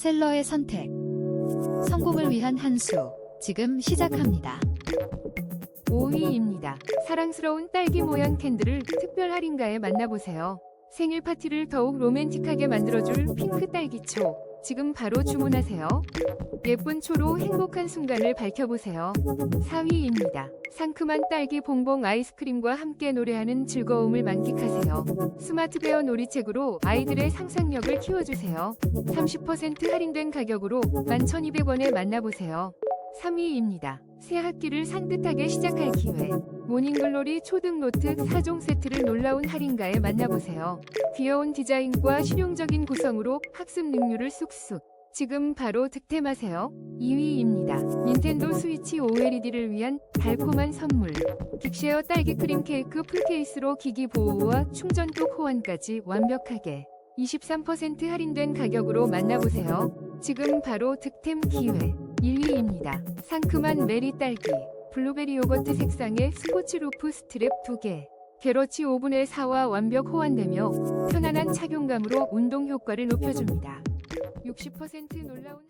셀러의 선택. 성공을 위한 한 수. 지금 시작합니다. 5위입니다. 사랑스러운 딸기 모양 캔들을 특별 할인가에 만나보세요. 생일 파티를 더욱 로맨틱하게 만들어줄 핑크 딸기초. 지금 바로 주문하세요. 예쁜 초로 행복한 순간을 밝혀보세요. 4위입니다. 상큼한 딸기 봉봉 아이스크림과 함께 노래하는 즐거움을 만끽하세요. 스마트베어 놀이책으로 아이들의 상상력을 키워주세요. 30% 할인된 가격으로 11,200원에 만나보세요. 3위입니다. 새 학기를 산뜻하게 시작할 기회. 모닝글로리 초등 노트 4종 세트를 놀라운 할인가에 만나보세요. 귀여운 디자인과 실용적인 구성으로 학습 능률을 쑥쑥. 지금 바로 득템하세요. 2위입니다. 닌텐도 스위치 OLED를 위한 달콤한 선물. 긱쉐어 딸기 크림 케이크 풀케이스로 기기 보호와 충전독 호환까지 완벽하게 23% 할인된 가격으로 만나보세요. 지금 바로 득템 기회. 1위입니다. 상큼한 메리 딸기. 블루베리 요거트 색상의 스포츠 루프 스트랩 2개. 게러치 오븐의 4와 완벽 호환되며 편안한 착용감으로 운동 효과를 높여줍니다. 60% 놀라운